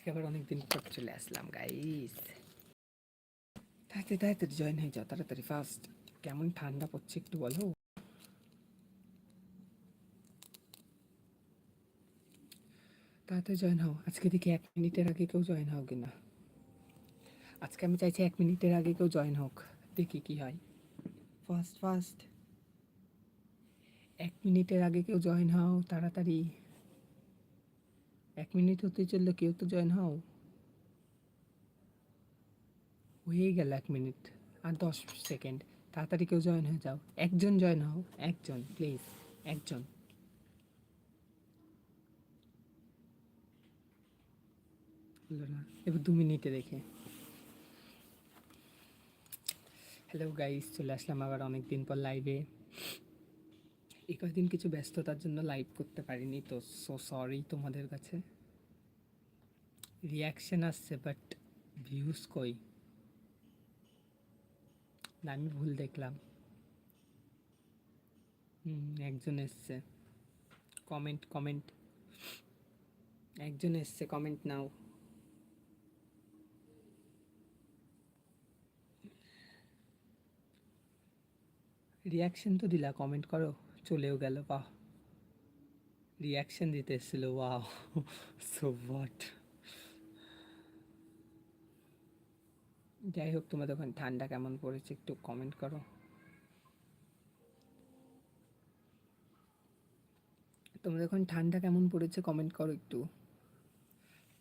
আজকে আবার অনেকদিন পর চলে আসলাম গাইস তাড়াতাড়ি তাড়াতাড়ি জয়েন হয়ে যাও, তাড়াতাড়ি ফার্স্ট কেমন ঠান্ডা পড়ছে একটু বলো। তাড়াতাড়ি জয়েন হও। আজকে দেখি এক মিনিটের আগে কেউ জয়েন হও কিনা? আজকে আমি চাইছি এক মিনিটের আগে কেউ জয়েন হোক। দেখি কি হয়। ফার্স্ট ফার্স্ট এক মিনিটের আগে কেউ জয়েন হও, তাড়াতাড়ি। এক মিনিট হতে চলল কেউ তো জয়েন হও। হয়ে গেল এক মিনিট আর দশ সেকেন্ড তাড়াতাড়ি কেউ জয়েন হয়ে যাও। একজন জয়েন হও। একজন প্লিজ একজন। এবার দু মিনিটে দেখে। হ্যালো গাইস চলে আসলাম আবার অনেক দিন পর লাইভে এই কয়েকদিন কিছু ব্যস্ততার জন্য লাইভ করতে পারিনি, তো সো সরি তোমাদের কাছে। রিয়াকশান আসছে বাট ভিউজ কই? না, আমি ভুল দেখলাম। হুম, একজন এসছে। কমেন্ট কমেন্ট একজন এসছে কমেন্ট নাও। রিয়াকশন তো দিলা কমেন্ট করো। চলেও গেল, বাহ। রিয়াকশন দিতে এসেছিল ওয়াও সো হোয়াট যাই হোক, তোমাদের ওখানে ঠান্ডা কেমন পড়েছে একটু কমেন্ট করো। তোমাদের ওখানে ঠান্ডা কেমন পড়েছে কমেন্ট করো একটু।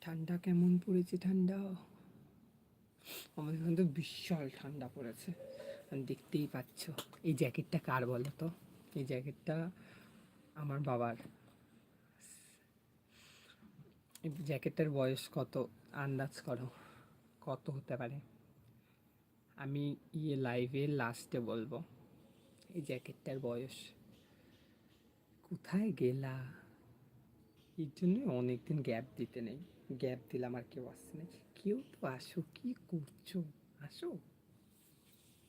ঠান্ডা কেমন পড়েছে, ঠান্ডা? আমাদের এখানে তো বিশাল ঠান্ডা পড়েছে। দেখতেই পাচ্ছ, এই জ্যাকেটটা কার বলো তো এই জ্যাকেটটা আমার বাবার। এই জ্যাকেটটার বয়স কত? আন্দাজ করো। কত হতে পারে? আমি ইয়ে লাইভে লাস্টে বলব। এই জ্যাকেটটার বয়স। কোথায় গেলা? এর জন্য অনেকদিন গ্যাপ দিতে নেই। গ্যাপ দিলাম আর কেউ আসছে না। কেউ তো আসো, কি করছ? আসো।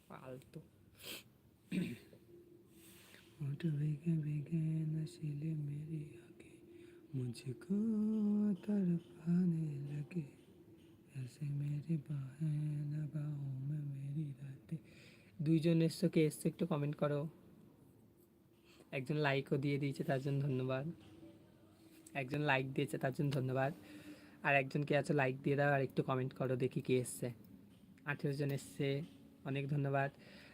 ফালতু होठ भीगे भीगे नशीले मेरी आंखें मुझको तड़पाने लगे ऐसे मेरी बाहें लगाओ में मेरी रातें দুইজন এসছো কে এসছো একটু কমেন্ট করো একজন লাইকও দিয়ে দিয়েছে তার জন্য ধন্যবাদ একজন লাইক দিয়েছে তার জন্য ধন্যবাদ আর একজন কে আছে লাইক দিয়ে দাও আর একটু কমেন্ট করো দেখি কে এসছে আঠেরো জন এসছে অনেক ধন্যবাদ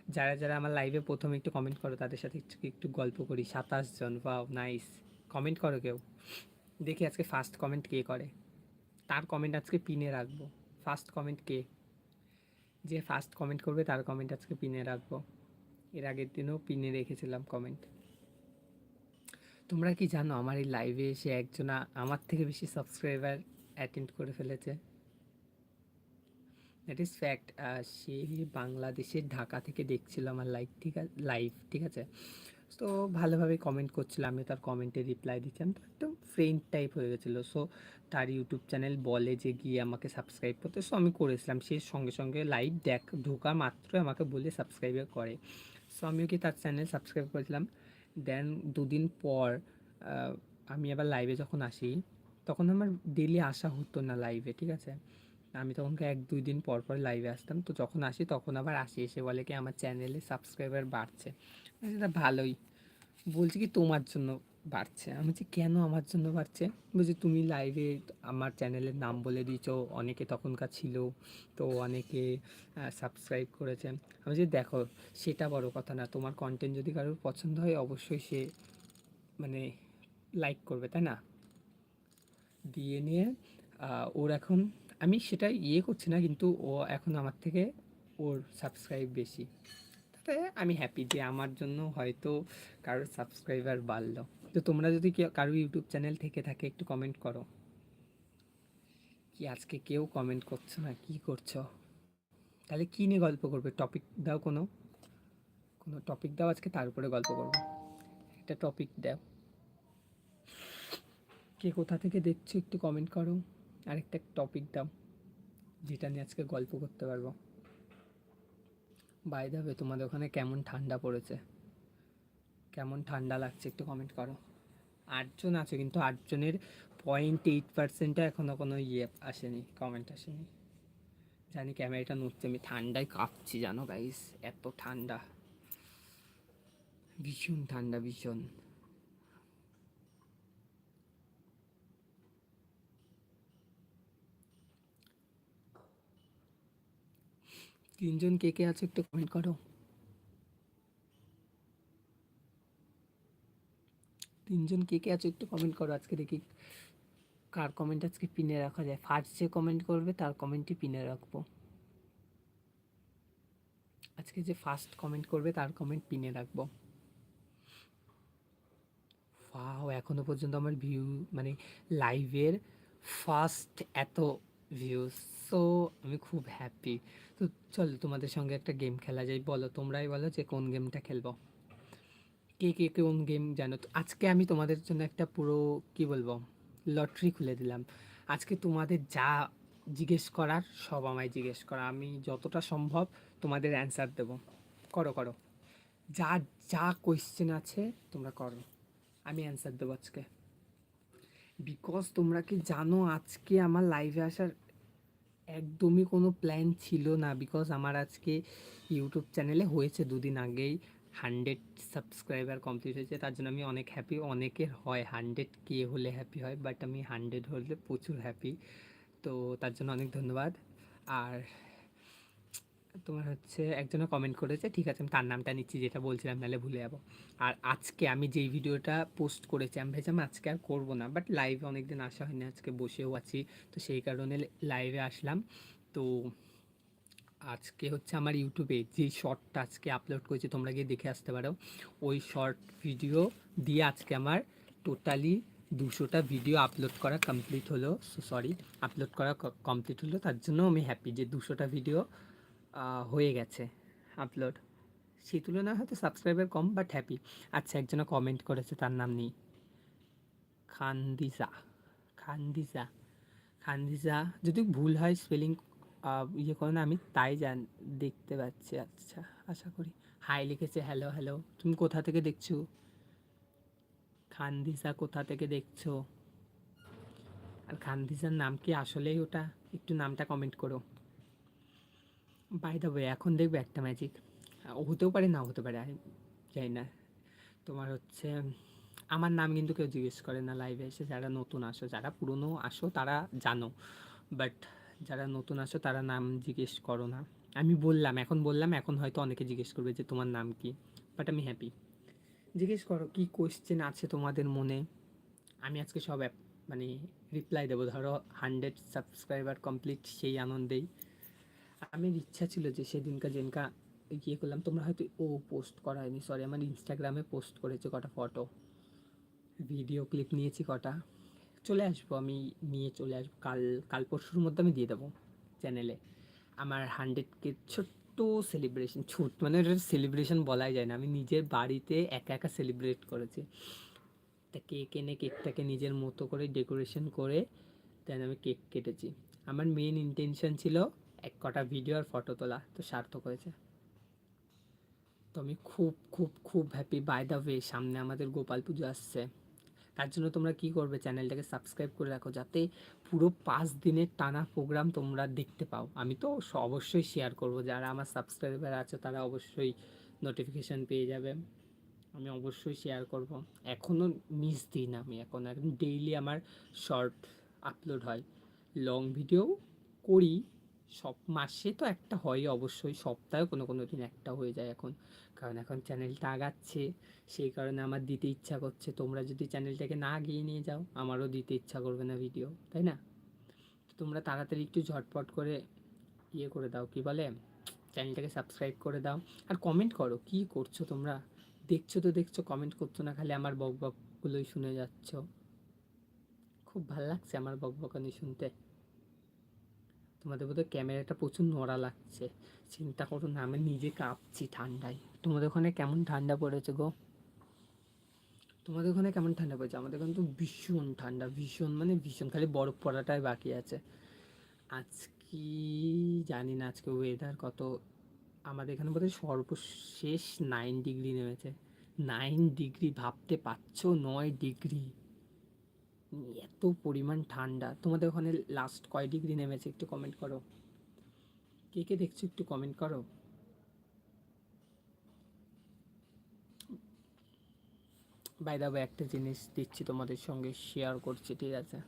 যারা যারা আমার লাইভে প্রথমে একটু কমেন্ট করো, তাদের সাথে একটু একটু গল্প করি। সাতাশ জন বাও নাইস কমেন্ট করো কেউ? দেখি আজকে ফার্স্ট কমেন্ট কে করে? তার কমেন্ট আজকে পিনে রাখব। ফার্স্ট কমেন্ট কে? যে ফার্স্ট কমেন্ট করবে, তার কমেন্ট আজকে পিনে রাখব। এর আগের দিনও পিনে রেখেছিলাম কমেন্ট তোমরা কি জানো, আমার এই লাইভে এসে একজনা আমার থেকে বেশি সাবস্ক্রাইবার অ্যাটেন্ড করে ফেলেছে। দ্যাট ইজ ফ্যাক্ট সে বাংলাদেশের ঢাকা থেকে দেখছিল আমার লাইভ ঠিক আছে লাইভ ঠিক আছে? তো ভালোভাবে কমেন্ট করছিল আমি তার কমেন্টে রিপ্লাই দিচ্ছিলাম। তো একদম ফ্রেন্ড টাইপ হয়ে গেছিল। সো তার ইউটিউব চ্যানেল বলে যে গিয়ে আমাকে সাবস্ক্রাইব করতে। সো আমি করেছিলাম। সে সঙ্গে সঙ্গে লাইভ দেখ, ঢোকা মাত্র আমাকে বলে সাবস্ক্রাইব করে। সো আমিও কি তার চ্যানেল সাবস্ক্রাইব করেছিলাম। দেন দুদিন পর আমি আবার লাইভে যখন আসি, তখন আমার ডেলি আসা হতো না লাইভে ঠিক আছে? আমি তখন এক দুই দিন পর পর লাইভে আসতাম, তো যখন আসি তখন আবার আসি, এসে বলে কি আমার চ্যানেলে সাবস্ক্রাইবার বাড়ছে। তা ভালোই। বলছি কি, তোমার জন্য বাড়ছে। আমি বলছি, কেন আমার জন্য বাড়ছে? বলছি, তুমি লাইভে আমার চ্যানেলের নাম বলে দিয়েছ, অনেকে তখনকার ছিল, তো অনেকে সাবস্ক্রাইব করেছে। আমি বলছি, দেখো, সেটা বড় কথা না, তোমার কন্টেন্ট যদি কারোর পছন্দ হয়, অবশ্যই সে মানে লাইক করবে, তাই না? দিয়ে নিয়ে ওর এখন আমি সেটা ইয়ে করছি না, কিন্তু ও এখন আমার থেকে ওর সাবস্ক্রাইব বেশি। তাতে আমি হ্যাপি যে আমার জন্য হয়তো কারোর সাবস্ক্রাইবার বাড়লো। তো তোমরা যদি কারও ইউটিউব চ্যানেল থেকে থাকে, একটু কমেন্ট করো। কি আজকে কেউ কমেন্ট করছ না? কি করছ? তাহলে কী নিয়ে গল্প করবে? টপিক দাও কোনো। কোনো টপিক দাও আজকে, তার উপরে গল্প করব। একটা টপিক দাও। কে কোথা থেকে দেখছ, একটু কমেন্ট করো। আরেকটা টপিক দাও, যেটা নিয়ে আজকে গল্প করতে পারব। বাই দাবে তোমাদের ওখানে কেমন ঠান্ডা পড়েছে? কেমন ঠান্ডা লাগছে একটু কমেন্ট করো। আটজন আছে, কিন্তু আটজনের পয়েন্ট এইট পার্সেন্টও এখনও কোনো ইয়ে আসেনি কমেন্ট আসেনি। জানি ক্যামেরাটা নড়ছে, আমি ঠান্ডায় কাঁপছি, জানো গাইস এত ঠান্ডা। ভীষণ ঠান্ডা, ভীষণ। তিনজন কে কে আছে একটু কমেন্ট করো। তিনজন কে কে আছে একটু কমেন্ট করো, আজকে দেখি কার কমেন্ট আজকে পিনে রাখা যায়। ফার্স্ট যে কমেন্ট করবে তার কমেন্টই পিনে রাখব। আজকে যে ফার্স্ট কমেন্ট করবে তার কমেন্ট পিনে রাখব। ওয়াও এখনও পর্যন্ত আমার ভিউ মানে লাইভের ফার্স্ট এত ভিউজ সো আমি খুব হ্যাপি তো চল, তোমাদের সঙ্গে একটা গেম খেলা যায় বলো, তোমরাই বলো যে কোন গেমটা খেলব। কে কে, কোন গেম জানো? তো আজকে আমি তোমাদের জন্য একটা পুরো, কি বলব, লটারি খুলে দিলাম। আজকে তোমাদের যা জিজ্ঞেস করার, সব আমায় জিজ্ঞেস করা। আমি যতটা সম্ভব তোমাদের অ্যান্সার দেব। করো করো। যা যা কোয়েশ্চেন আছে, তোমরা করো। আমি অ্যান্সার দেবো আজকে। বিকজ তোমরা কি জানো, আজকে আমার লাইভে আসার একদমই কোনো প্ল্যান ছিল না বিকজ আমার আজকে ইউটিউব চ্যানেলে হয়েছে দুদিন আগেই হান্ড্রেড সাবস্ক্রাইবার কমপ্লিট হয়েছে। তার জন্য আমি অনেক হ্যাপি অনেকের হয়। হান্ড্রেড কে হলে হ্যাপি হয় বাট আমি হান্ড্রেড হলে প্রচুর হ্যাপি তো তার জন্য অনেক ধন্যবাদ। আর তোমার হচ্ছে একজনে কমেন্ট করেছে, ঠিক আছে, আমি তার নামটা নিচ্ছি, যেটা বলছিলাম, নাহলে ভুলে যাব। আর আজকে আমি যেই ভিডিওটা পোস্ট করেছি, আমি ভেবেছিলাম আজকে আর করব না বাট লাইভে অনেক দিন আসা হয়নি, আজকে বসেও আছি, তো সেই কারণে লাইভে আসলাম। তো আজকে হচ্ছে আমার ইউটিউবে যে শর্টটা আজকে আপলোড করেছি, তোমরা গিয়ে দেখে আসতে পারো। ওই শর্ট ভিডিও দিয়ে আজকে আমার টোটালি দুশোটা ভিডিও আপলোড করা কমপ্লিট হলো সরি আপলোড করা কমপ্লিট হলো, তার জন্য আমি হ্যাপি যে দুশোটা ভিডিও হয়ে গেছে আপলোড সেই তুলনায় হয়তো সাবস্ক্রাইবার কম বাট হ্যাপি আচ্ছা একজনে কমেন্ট করেছে, তার নাম নেই। খানদিজা। খানদিজা। খানদিজা, যদি ভুল হয় স্পেলিং ইয়ে করো না, আমি তাই জান, দেখতে পাচ্ছি। আচ্ছা আশা করি। হাই লিখেছে হ্যালো হ্যালো তুমি কোথা থেকে দেখছ? খানদিসা কোথা থেকে দেখছ? আর খানদিসার নাম কি আসলেই ওটা? একটু নামটা কমেন্ট করো। বাই দ্য ওয়ে এখন দেখবে একটা ম্যাজিক হতেও পারে না হতে পারে জানি না। তোমার হচ্ছে, আমার নাম কিন্তু কেউ জিজ্ঞেস করে না লাইভে এসে, যারা নতুন আসো, যারা পুরনো আসো, তারা জানো। বাট যারা নতুন আসো, তারা নাম জিজ্ঞেস করো না। আমি বললাম, এখন বললাম, এখন হয়তো অনেকে জিজ্ঞেস করবে যে তোমার নাম কি। বাট আমি হ্যাপি জিজ্ঞেস করো, কী কোয়েশ্চেন আছে তোমাদের মনে? আমি আজকে সব অ্যাপ মানে রিপ্লাই দেবো। ধরো হান্ড্রেড সাবস্ক্রাইবার কমপ্লিট সেই আনন্দেই। আমার ইচ্ছা ছিল যে সেদিনকা যেনকা ইয়ে করলাম, তোমরা হয়তো ও পোস্ট করা হয়নি সরি আমার ইনস্টাগ্রামে পোস্ট করেছে কটা ফটো ভিডিও ক্লিপ নিয়েছি কটা। চলে আসব আমি, নিয়ে চলে আসব, কাল কাল পরশুর মধ্যে আমি দিয়ে দেবো চ্যানেলে আমার হান্ড্রেডকে ছোট্ট সেলিব্রেশন ছোট মানে ওটা সেলিব্রেশন বলাই যায় না, আমি নিজের বাড়িতে একা একা সেলিব্রেট করেছি। তা কেক এনে কেকটাকে নিজের মতো করে ডেকোরেশন করে দেন আমি কেক কেটেছি। আমার মেন ইন্টেনশন ছিল এক কটা ভিডিও আর ফটো তোলা, তো সার্থক হয়েছে। তো আমি খুব খুব খুব হ্যাপি বাই দ্য ওয়ে সামনে আমাদের গোপাল পুজো আসছে। তার জন্য তোমরা কি করবে? চ্যানেলটাকে সাবস্ক্রাইব করে রাখো, যাতে পুরো পাঁচ দিনের টানা প্রোগ্রাম তোমরা দেখতে পাও। আমি তো অবশ্যই শেয়ার করব। যারা আমার সাবস্ক্রাইবার আছে, তারা অবশ্যই নোটিফিকেশান পেয়ে যাবে। আমি অবশ্যই শেয়ার করব। এখনও মিস দিই না আমি, এখন একদম ডেইলি আমার শর্ট আপলোড হয়। লং ভিডিও করি। সব মাসে তো একটা হয় অবশ্যই, সপ্তাহে কোনো কোনো দিন একটা হয়ে যায় এখন। কারণ এখন চ্যানেলটা আগাচ্ছে, সেই কারণে আমার দিতে ইচ্ছা করছে। তোমরা যদি চ্যানেলটাকে না গিয়ে নিয়ে যাও, আমারও দিতে ইচ্ছা করবে না ভিডিও তাই না? তোমরা তাড়াতাড়ি একটু ঝটপট করে ইয়ে করে দাও, কি বলে? চ্যানেলটাকে সাবস্ক্রাইব করে দাও। আর কমেন্ট করো, কি করছ তোমরা? দেখছ তো দেখছ কমেন্ট করছ না, খালি আমার বক বকগুলোই শুনে যাচ্ছ। খুব ভালো লাগছে আমার বক বকানি শুনতে। তোমাদের বোধহয় ক্যামেরাটা প্রচুর নড়া লাগছে। চিন্তা করো না, আমি নিজে কাঁপছি ঠান্ডায়। তোমাদের ওখানে কেমন ঠান্ডা পড়েছে গো? তোমাদের ওখানে কেমন ঠান্ডা পড়েছে? আমাদের ওখানে তো ভীষণ ঠান্ডা, ভীষণ মানে ভীষণ, খালি বরফ পড়াটাই বাকি আছে। আজকে জানি না, আজকে ওয়েদার কত, আমাদের এখানে বোধহয় সর্বশেষ নাইন ডিগ্রি নেমেছে। নাইন ডিগ্রি ভাবতে পারছ? নয় ডিগ্রি এত পরিমাণ ঠান্ডা। তোমাদের ওখানে লাস্ট কয় ডিগ্রি নেমেছে একটু কমেন্ট করো। কে কে দেখছ একটু কমেন্ট করো? বাই দা একটা জিনিস দিচ্ছি তোমাদের সঙ্গে শেয়ার করছি, ঠিক আছে?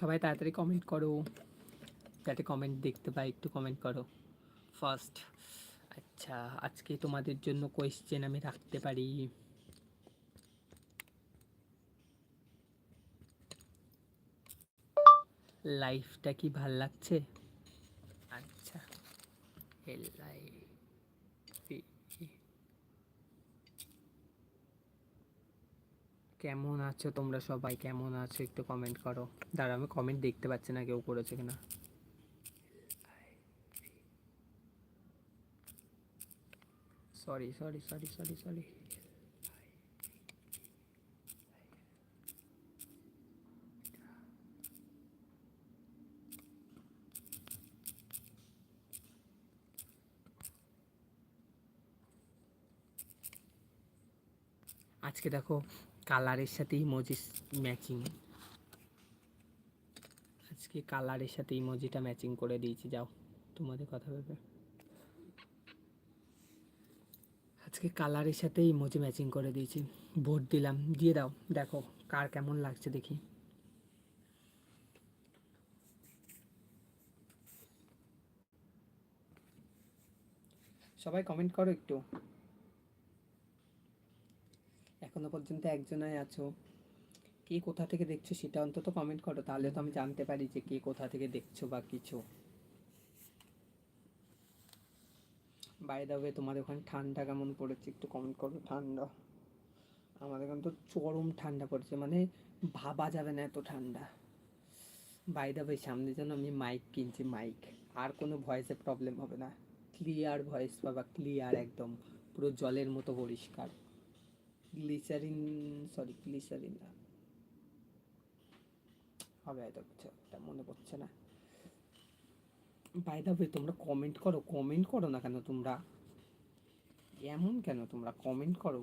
সবাই তাড়াতাড়ি কমেন্ট করো। যাতে কমেন্ট দেখতে পাই, একটু কমেন্ট করো। ফার্স্ট আচ্ছা আজকে তোমাদের জন্য কোয়েশ্চেন আমি রাখতে পারি। লাইফটা কি ভালো লাগছে? আচ্ছা আই কেমন আছো তোমরা সবাই? কেমন আছো? একটু কমেন্ট করো। দাঁড়া আমি কমেন্ট দেখতে পাচ্ছি না কেউ করেছে কিনা। Sorry sorry sorry sorry sorry আজকে দেখো কালারের সাথে ইমোজি ম্যাচিং আজকে কালারের সাথে ইমোজিটা ম্যাচিং করে দিয়েছি, যাও। তোমাদের কথা ভেবে। আজকে কালারের সাথে ইমোজি ম্যাচিং করে দিয়েছি। ভোট দিলাম। দিয়ে দাও, দেখো কার কেমন লাগছে দেখি। সবাই কমেন্ট করো একটু। এখনও পর্যন্ত একজনাই আছো। কে কোথা থেকে দেখছ সেটা অন্তত কমেন্ট করো, তাহলে তো আমি জানতে পারি যে কে কোথা থেকে দেখছ বা কিছু। বাই দা ওয়ে তোমাদের ওখানে ঠান্ডা কেমন পড়েছে? একটু কমেন্ট করো। ঠান্ডা। আমাদের এখানে তো চরম ঠান্ডা পড়েছে মানে ভাবা যাবে না এত ঠান্ডা। বাই দা ওয়ে সামনে যেন আমি মাইক কিনছি মাইক আর কোনো ভয়েসে প্রবলেম হবে না। ক্লিয়ার ভয়েস পাবা ক্লিয়ার একদম। পুরো জলের মতো পরিষ্কার। গ্লিসারিন সরি গ্লিসারিন না। হবে হয়তো কিছু একটা, মনে পড়ছে না। বাই দা ওয়ে তোমরা কমেন্ট করো কমেন্ট করো না কেন তোমরা এমন কেন তোমরা কমেন্ট করো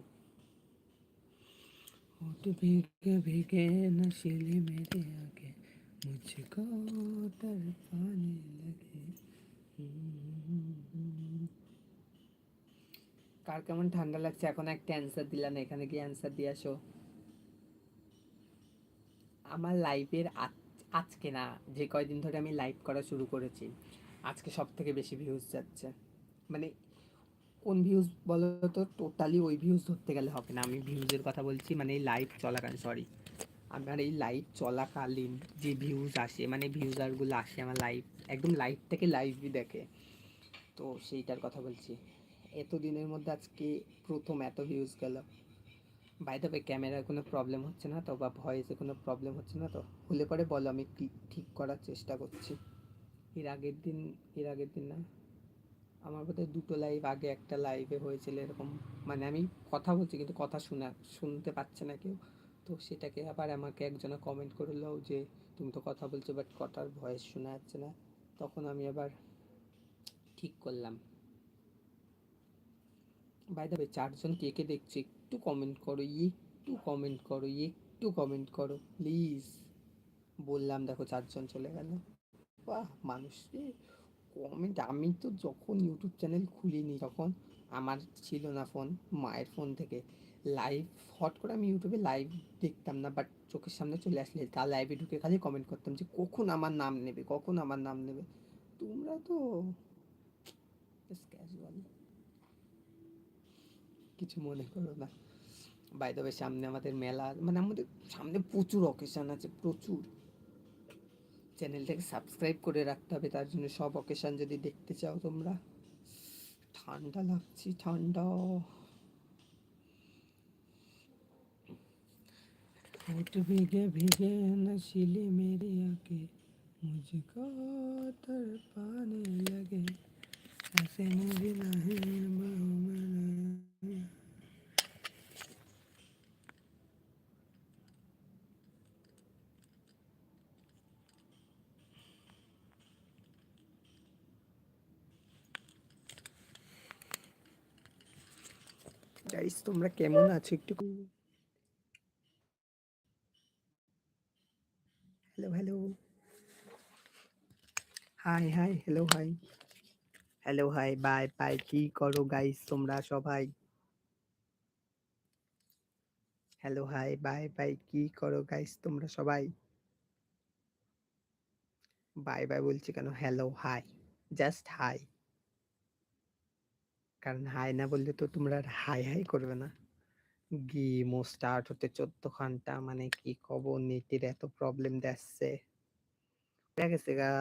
होठ भीगे भीगे नशीले मेरे आगे मुझको तड़पाने लगे কার কেমন ঠান্ডা লাগছে এখন একটা অ্যান্সার দিলা না এখানে গিয়ে অ্যান্সার দিয়ে আসো আমার লাইভের আজকে না যে কয়দিন ধরে আমি লাইভ করা শুরু করেছি আজকে সব থেকে বেশি ভিউজ যাচ্ছে। মানে কোন ভিউজ বলো তো টোটালি ওই ভিউজ ধরতে গেলে হবে না। আমি ভিউজের কথা বলছি মানে এই লাইভ চলাকালীন সরি আমার এই লাইভ চলাকালীন যে ভিউজ আসে মানে ভিউজারগুলো আসে আমার লাইভ একদম লাইভ থেকে লাইভই দেখে। তো সেইটার কথা বলছি। এত দিনের মধ্যে আজকে প্রথম এত ভিউজ গেল। বাই দ্য ক্যামেরার কোনো প্রবলেম হচ্ছে না তো? বা ভয়েসে কোনো প্রবলেম হচ্ছে না তো? হলে পরে বলো, আমি ঠিক ঠিক করার চেষ্টা করছি। এর আগের দিন, এর আগের দিন না, আমার বোধহয় দুটো লাইভ আগে একটা লাইভে হয়েছিল এরকম। মানে আমি কথা বলছি, কিন্তু কথা শোনা, শুনতে পাচ্ছে না কেউ। তো সেটাকে আবার আমাকে একজনে কমেন্ট করল যে, তুমি তো কথা বলছো বাট কথার ভয়েস শোনা যাচ্ছে না। তখন আমি আবার ঠিক করলাম। বাই দ্য চারজন কে কে দেখছ, একটু কমেন্ট করো, একটু কমেন্ট করো, একটু কমেন্ট করো প্লিজ বললাম, দেখো, চারজন চলে গেল। বাহ, মানুষ কমেন্ট আমি তো যখন ইউটিউব চ্যানেল খুলিনি, তখন আমার ছিল না ফোন মায়ের ফোন থেকে। লাইভ হট করে আমি ইউটিউবে লাইভ দেখতাম না বাট চোখের সামনে চলে আসলে তা লাইভে ঢুকে খালি কমেন্ট করতাম যে, কখন আমার নাম নেবে? কখন আমার নাম নেবে? তোমরা তো কিছু মনে করো না। বাই দ্য সামনে আমাদের মেলা মানে আমাদের সামনে প্রচুর অকেশন আছে, প্রচুর। চ্যানেলটাকে সাবস্ক্রাইব করে রাখতে হবে তার জন্য সব অকেশন যদি দেখতে চাও তোমরা ঠান্ডা লাগছে ঠান্ডা होठ भीगे भीगे नशीले मेरे आके मुझको तड़पाने लगे ऐसे मेरी नहीं গাইস তোমরা কেমন আছো? একটু hello hello hi hi hello hi hello hi bye bye কি করো গাইস তোমরা সবাই? হ্যালো হাই বাই বাই কি করো গাইস তোমরা সবাই? বাই বাই বলছি কেন? হ্যালো হাই জাস্ট হাই কারণ হাই না বললে তো তোমরা আর হাই হাই করবে না। গেমও স্টার্ট হতে চোদ্দ ঘণ্টা মানে কি খবর নেটের এত প্রবলেম দেখছে গেছে গা।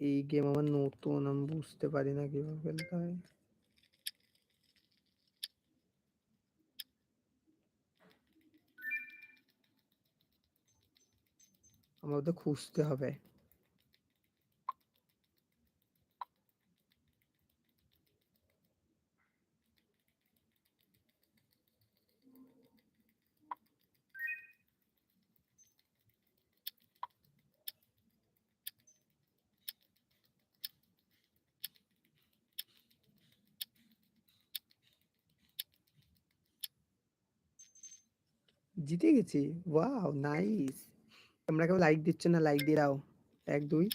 এই গেম আমার নতুন, আমি বুঝতে পারি না কীভাবে খেলতে হয়। আমার তো খুঁজতে হবে। জিতে গেছি। ওয়াও নাইস তোমরা কেউ লাইক দিচ্ছ না লাইক দিয়ে দাও। এক, দুই,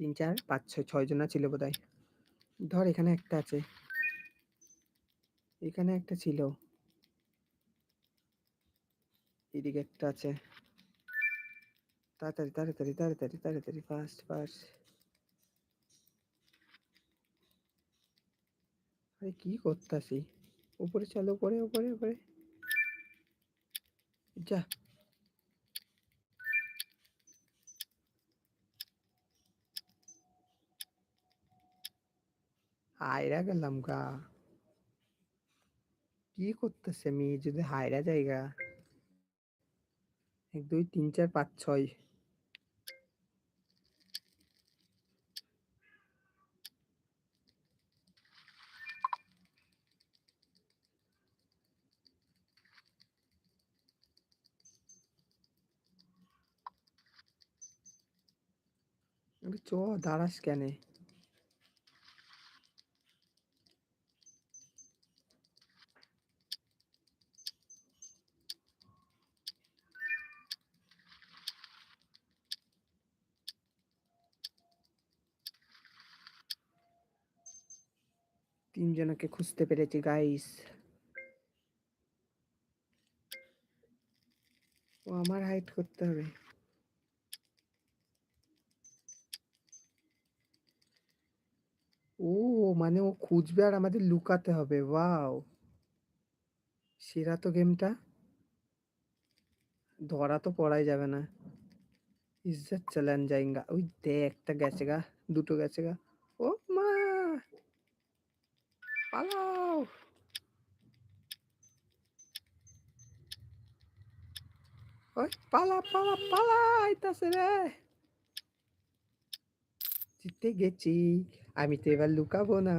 তিন, চার, পাঁচ, ছয় ছয় জনা ছিল বোধ ধর এখানে একটা আছে। এখানে একটা ছিল। এদিকে একটা আছে। তাড়াতাড়ি তাড়াতাড়ি তাড়াতাড়ি তাড়াতাড়ি ফাস্ট ফাস্ট আরে কি করতাছি? উপরে চলো, উপরে উপরে উপরে। যা হায়রা গেলাম গা কি করতেছে মেয়ে যদি হায়রা জায়গা এক দুই তিন চার পাঁচ ছয় চ দাঁড়াস কেনে? তিনজনকে খুঁজতে পেরেছি গাইস ও আমার হাইট করতে হবে। ও মানে ও খুঁজবে আর আমাদের লুকাতে হবে, ওয়াও। সেরা তো গেমটা। ধরা তো পড়াই যাবে না। ইজ্জত চালান যাইঙ্গা ওই দে একটা গেছে গা, দুটো গেছে গা। ও মা! পালাও! ওই পালা পালা পালা আইতাছে রে। জিতে গেছি। আমি তো এবার লুকাবো না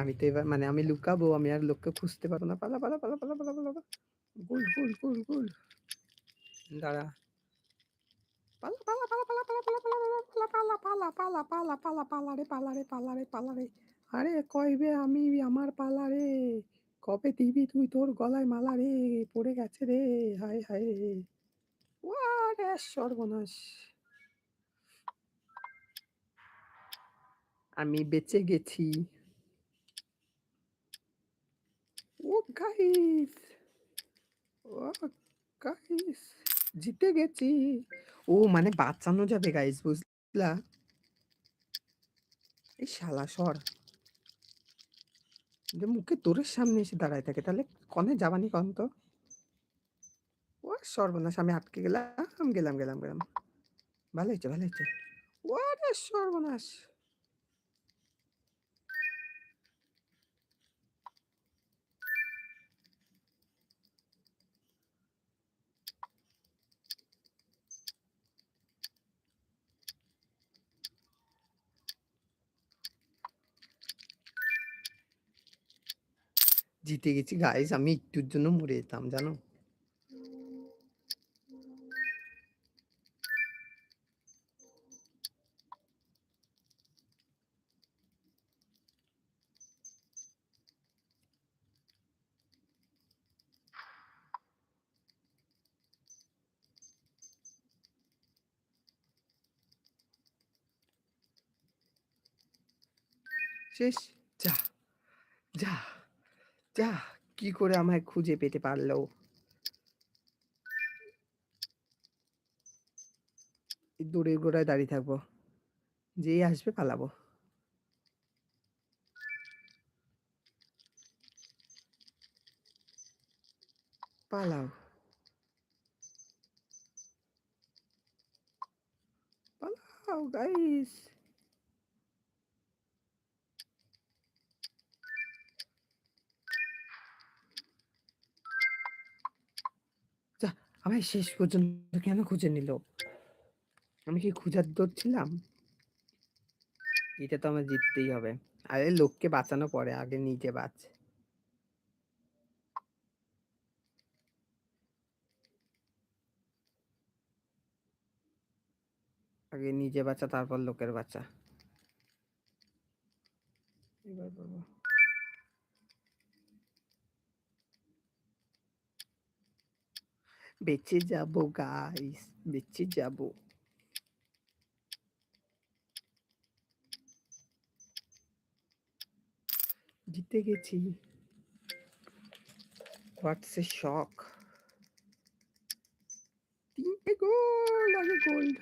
আমি তো এবার মানে আমি লুকাবো আমি আর লোককে খুঁজতে পারব না পালা পালা পালা পালা পালা পালা গুল গুল গুল গুল দাঁড়া পালা পালা পালা পালা পালা পালা পালা পালা পালা পালা পালা পালা পালা রে পালা রে পালা রে পালা রে আরে কইবে আমি আমার পালা রে কবে দিবি তুই তোর গলায় মালা রে পড়ে গেছে রে হায় হায় রে ওয়ারে সর্বনাশ আমি বেঁচে গেছি। ও গাইস ও গাইস জিতে গেছি। ও মানে বাঁচানো যাবে গাইস বুঝলা? এই শালা সর। যে মুখে তোরের সামনে এসে দাঁড়ায় থাকে, তাহলে কনে যাবানি কন তো? ও সর্বনাশ, আমি আটকে গেলাম গেলাম গেলাম গেলাম। ভালো হয়েছে ভালো হয়েছে। ওরে সর্বনাশ! জিতে গেছি গাইস আমি একটুর জন্য মরে যেতাম জানো যা কি করে আমায় খুঁজে পেতে পারল? দড়ির গোড়ায় দাঁড়িয়ে থাকব। যেই আসবে পালাবো। পালাও। পালাও গাইস যা আমায় শেষ পর্যন্ত কেন খুঁজে নিল? আমি কি খুঁজার দৌড় ছিলাম? এটা তো আমার জিততেই হবে। আরে লোককে বাঁচানো পরে, আগে নিজে বাঁচ। আগে নিজে বাঁচা, তারপর লোকের বাঁচা। এবার বাবা বেঁচে যাব গাইস বেঁচে যাব জিতে গেছি হোয়াটস এ শক তিনটে গোল আগে গোল্ড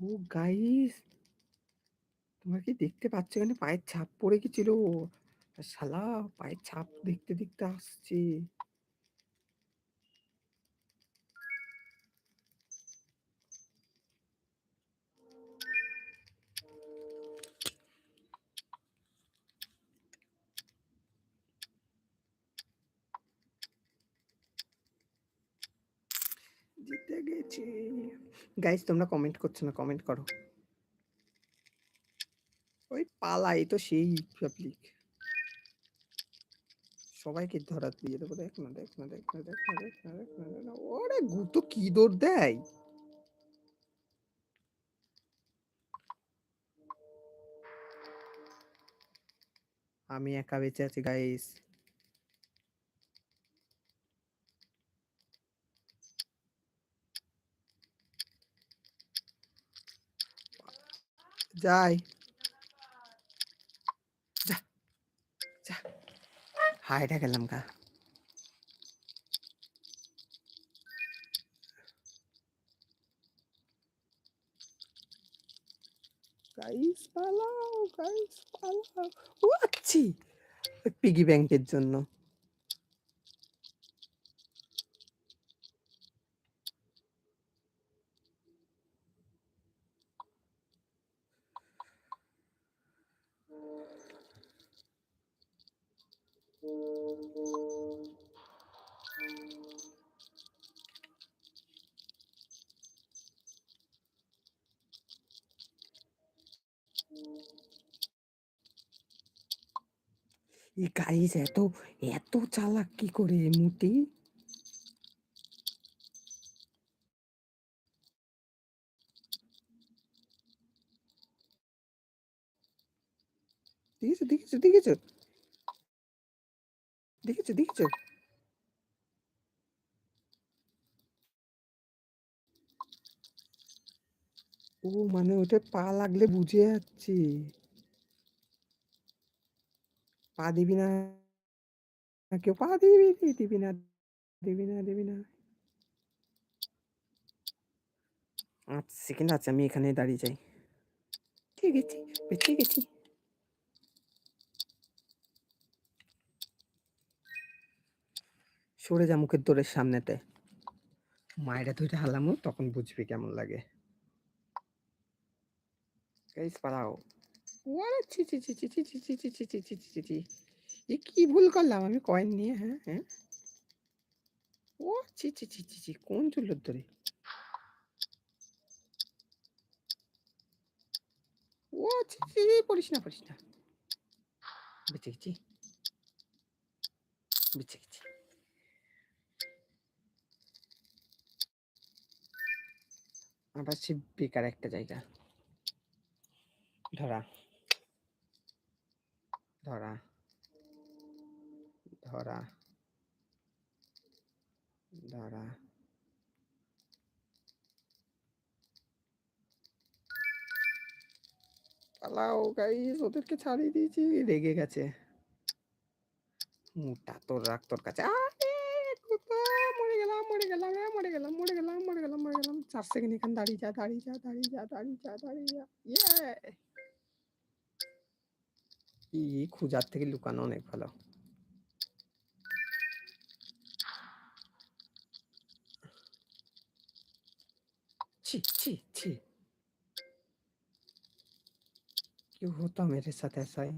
ও গাইস তোমরা কি দেখতে পাচ্ছ? এখানে পায়ের ছাপ পড়ে গেছিল। শালা, পায়ের ছাপ দেখতে দেখতে আসছে। জিতে গেছি। গাইস তোমরা কমেন্ট করছ না কমেন্ট করো। ওই পালাই তো সেই পাবলিক সবাইকে ধরা দিয়ে দেবো। দেখ না দেখ না দেখ না দেখ না দেখ না দেখ না দেখ না। ওরে গুতো কি দৌড় দেয়? আমি একা বেঁচে আছি গাইস যাই যা যা হাইটা গেলাম গা। গাইস পালাও গাইস পালাও। ও আচ্ছি। পিগি ব্যাংকের জন্য। গাইস এত এত চালাক কি করে মুটি দেখেছ দেখেছ দেখেছ? দেখেছ দেখেছ? ও মানে ওটা পা লাগলে বুঝে যাচ্ছি। পা দিবি না, কেউ পা দিবি? দিবি না দিবি না দিবি না। আট সেকেন্ড আছে, আমি এখানে দাঁড়িয়ে যাই। ঠিক আছে বেঁচে গেছি সরে যা মুখের দোরের সামনেতে। মায়েরা ধরে হালামো, তখন বুঝবি কেমন লাগে। গাইস, পালাও। ছি কি ভুল করলাম আমি কয়েন নিয়ে হ্যাঁ হ্যাঁ ও ছি ছি ছি ছি ছি কোন চুলোর ধরে ও ছি পড়িস না পড়িস না বেঁচে গেছি বেঁচে গেছি আবার সে বেকার একটা জায়গা ধরা ধরা। ধরা। ধরা। পালাও গাইস ওদেরকে ছাড়িয়ে দিয়েছি রেগে গেছে। মোটা তোর রাখ তোর কাছে। মরে গেলাম মরে গেলাম এ, মরে গেলাম মরে গেলাম মরে গেলাম মরে গেলাম। চার সেকেন্ড এখানে দাঁড়িয়ে যা দাঁড়িয়ে যা দাঁড়িয়ে যা দাঁড়িয়ে যা দাঁড়িয়ে যা। ইয়ে ই খুঁজার থেকে লুকানো অনেক ভালো ছি ছি ছি क्यों होता मेरे साथ ऐसा ही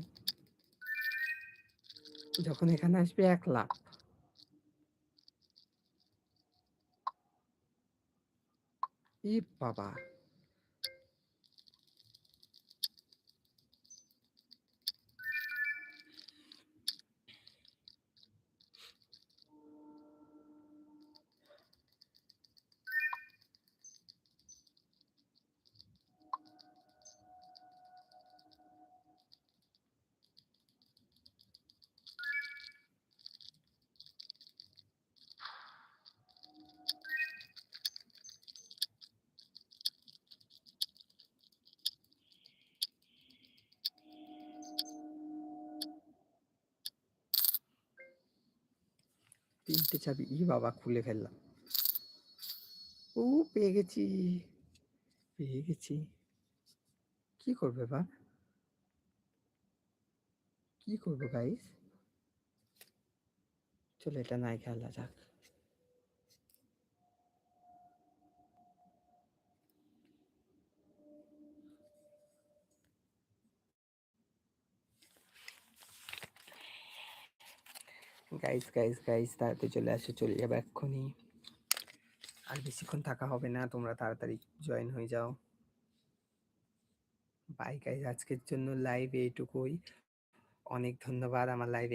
যখন এখানে আসবে এক লাখ ই বাবা তিনটে চাবি, ই বাবা, খুলে ফেললাম। ও, পেয়ে গেছি পেয়ে গেছি। কি করবে বা কি করব গাইস চলো, এটা নাই খেলা যাক গাইস গাইস গাইস তাড়াতাড়ি চলে আসো, চলে যাবে এক্ষুনি। আর বেশিক্ষণ থাকা হবে না, তোমরা তাড়াতাড়ি জয়েন হয়ে যাও। বাই গাইস আজকের জন্য লাইভ এইটুকুই। অনেক ধন্যবাদ আমার লাইভে